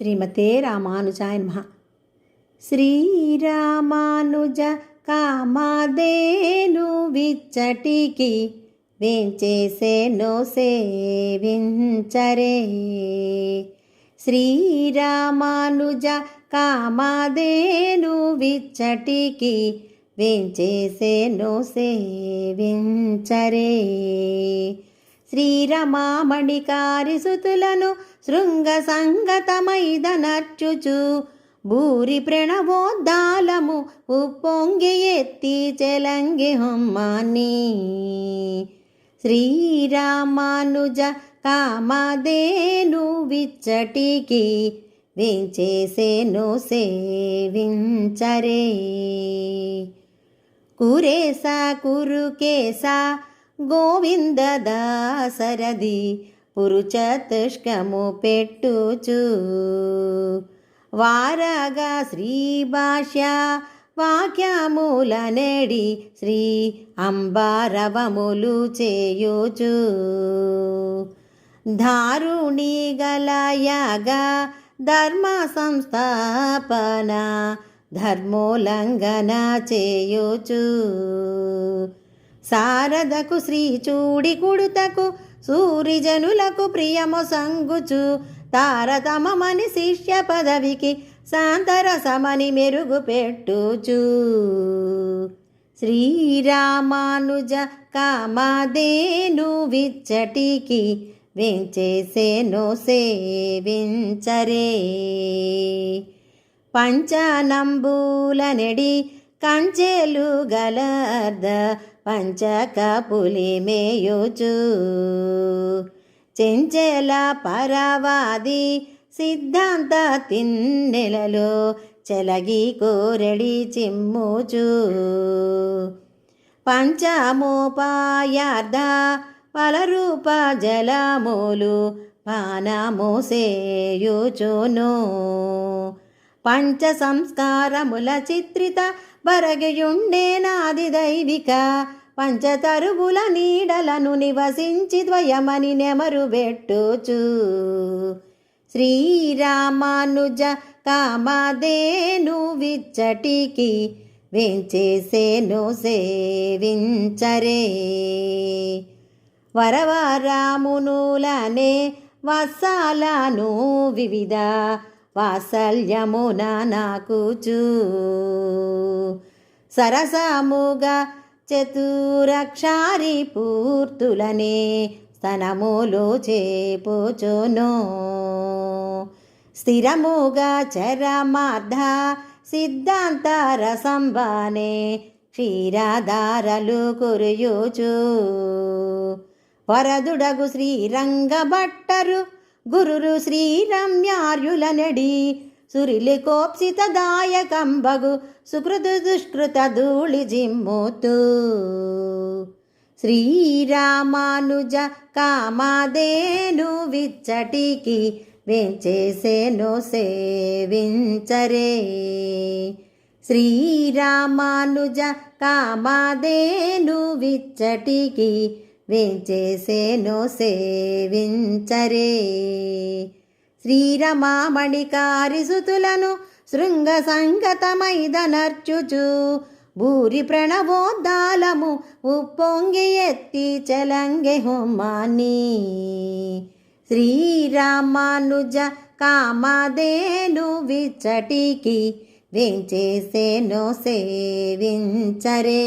శ్రీమతే రామానుజాయ నమ. శ్రీరామానుజ కామాదేను విచ్చటికి వేంచేసేనో సేవించరే. శ్రీరామానుజ కామాదేను విచ్చటికి వేంచేసేనో సేవించరే. శ్రీరమామణికారి సుతులను శృంగ సంగతమైదనర్చుచు భూరి ప్రణవోద్దాలము ఉప్పొంగి ఎత్తి చెలంగి హొమ్మాని శ్రీరామానుజ కామదేను విచ్చటికి వేంచేసేను సేవించరే. కురేసా కురుకేసా గోవింద దాసరది పురుచతుష్కము పెట్టుచు. వారగా శ్రీ భాష్య వాక్యముల నెడి శ్రీ అంబారవములు చేయుచు. దారుణి గలయగా ధర్మ సంస్థాపన ధర్మోల్లంఘన చేయుచు. శారదకు శ్రీచూడి కుడుతకు సూరిజనులకు ప్రియము సంగుచు. తారతమమని శిష్య పదవికి శాంతరసమని మెరుగు పెట్టుచు. శ్రీరామానుజ కామదేను విచ్చటికి వెంచేసేను సేవించరే. పంచనంబూలనెడి కంచెలు గలర్ద పంచక పులి మేయుచు. చెంచెల పరవాది సిద్ధాంత తిన్నెలలో చెలగి కోరడి చిమ్ముచు. పంచమోపాయార్ధ పలరూప జలమూలు పానమోసేయుచును పంచ సంస్కారముల చిత్రిత బరగియుండే నాది దైవిక. పంచతరువుల నీడలను నివసించి ద్వయమని నెమరు పెట్టుచు శ్రీరామానుజ కామదేను విచ్చటికి వెంచేసేను సేవించరే. వరవరామునులనే వసాలను వివిధ వాత్సల్యమున నాకుచు. సరసముగా చతురక్షారి పూర్తులనే స్తనములు చేపుచును. స్థిరముగా చరమార్ధ సిద్ధాంత రసంబానే క్షీరాధారలు కురుయుచు. వరదుడగు శ్రీరంగ భట్టరు గురురు శ్రీరమ్యార్యుల నడి సురిలి కోప్సిత దాయకంబగు సుకృత దుష్కృత ధూళి జిమ్ముతూ. శ్రీరామానుజ కామాదేను విచ్చటికి వెంచేసేను సేవించరే. శ్రీరామానుజ కామాదేను విచ్చటికి వెంచేసేను సేవించరే. శ్రీరమామణికారి సుతులను శృంగ సంగతమైదనర్చుచు భూరి ప్రణవోద్దాలము ఉప్పొంగి ఎత్తి చలంగె హోమాని. శ్రీరామానుజ కామదేను విచ్చటికి వేంచేసేను సేవించరే.